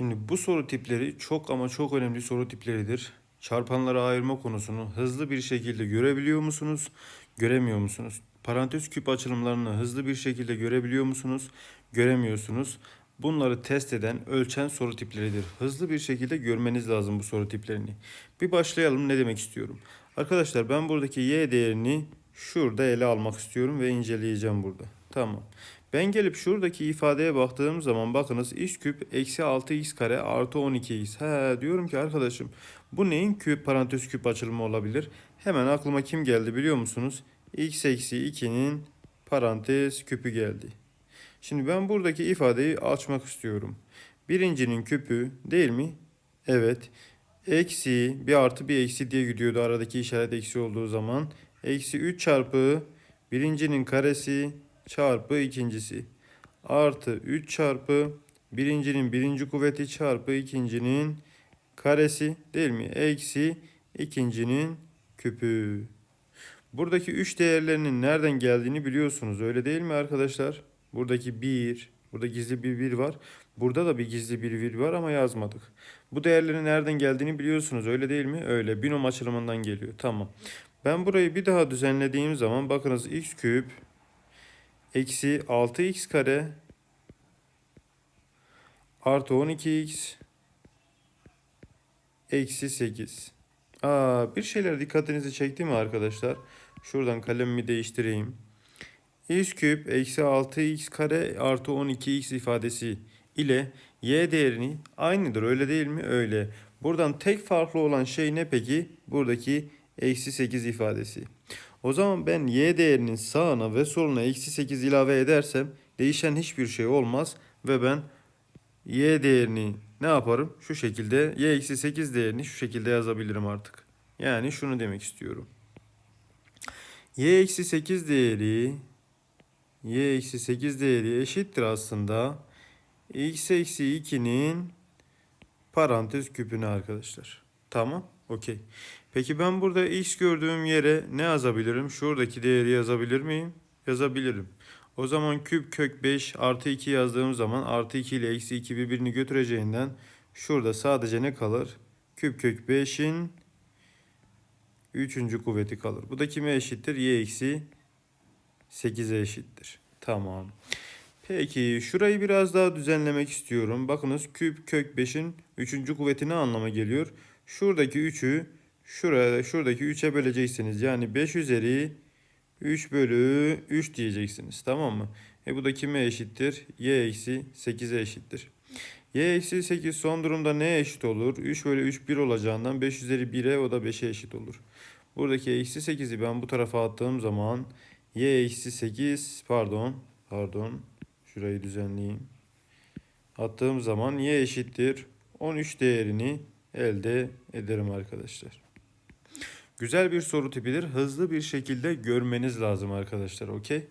Şimdi bu soru tipleri çok ama çok önemli soru tipleridir. Çarpanlara ayırma konusunu hızlı bir şekilde görebiliyor musunuz? Göremiyor musunuz? Parantez küp açılımlarını hızlı bir şekilde görebiliyor musunuz? Göremiyorsunuz. Bunları test eden, ölçen soru tipleridir. Hızlı bir şekilde görmeniz lazım bu soru tiplerini. Bir başlayalım ne demek istiyorum. Arkadaşlar ben buradaki y değerini şurada ele almak istiyorum ve inceleyeceğim burada. Tamam. Ben gelip şuradaki ifadeye baktığım zaman bakınız x küp eksi 6x kare artı 12x. He diyorum ki arkadaşım bu neyin küp parantez küp açılımı olabilir? Hemen aklıma kim geldi biliyor musunuz? x eksi 2'nin parantez küpü geldi. Şimdi ben buradaki ifadeyi açmak istiyorum. Birincinin küpü değil mi? Evet. Eksi bir artı bir eksi diye gidiyordu aradaki işaret eksi olduğu zaman. Eksi 3 çarpı birincinin karesi çarpı ikincisi. Artı 3 çarpı birincinin birinci kuvveti çarpı ikincinin karesi değil mi? Eksi ikincinin küpü. Buradaki 3 değerlerinin nereden geldiğini biliyorsunuz öyle değil mi arkadaşlar? Buradaki 1, burada gizli bir 1 var. Burada da bir gizli bir 1 var ama yazmadık. Bu değerlerin nereden geldiğini biliyorsunuz öyle değil mi? Öyle binom açılımından geliyor. Tamam. Ben burayı bir daha düzenlediğim zaman bakınız x küp eksi 6x kare artı 12x eksi 8. Aa, bir şeyler dikkatinizi çekti mi arkadaşlar? Şuradan kalemimi değiştireyim. x küp eksi 6x kare artı 12x ifadesi ile y değerini aynıdır öyle değil mi? Öyle. Buradan tek farklı olan şey ne peki? Buradaki eksi 8 ifadesi. O zaman ben y değerinin sağına ve soluna eksi 8 ilave edersem değişen hiçbir şey olmaz ve ben y değerini ne yaparım? Şu şekilde y eksi 8 değerini şu şekilde yazabilirim artık. Yani şunu demek istiyorum. y eksi 8 değeri y eksi 8 değeri eşittir aslında x eksi 2'nin parantez küpüne arkadaşlar. Tamam. Okey. Peki ben burada x gördüğüm yere ne yazabilirim? Şuradaki değeri yazabilir miyim? Yazabilirim. O zaman küp kök 5 artı 2 yazdığım zaman artı 2 ile eksi 2 birbirini götüreceğinden şurada sadece ne kalır? Küp kök 5'in 3. kuvveti kalır. Bu da kime eşittir? y eksi 8'e eşittir. Tamam. Peki şurayı biraz daha düzenlemek istiyorum. Bakınız küp kök 5'in 3. kuvveti ne anlama geliyor? Şuradaki 3'ü şuraya şuradaki 3'e böleceksiniz. Yani 5 üzeri 3 bölü 3 diyeceksiniz. Tamam mı? E bu da kime eşittir? y eksi 8'e eşittir. y eksi 8 son durumda neye eşit olur? 3 bölü 3 1 olacağından 5 üzeri 1'e o da 5'e eşit olur. Buradaki eksi 8'i ben bu tarafa attığım zaman y eksi 8 pardon pardon şurayı düzenleyeyim. Attığım zaman y eşittir 13 değerini elde ederim arkadaşlar. Güzel bir soru tipidir. Hızlı bir şekilde görmeniz lazım arkadaşlar. Okey?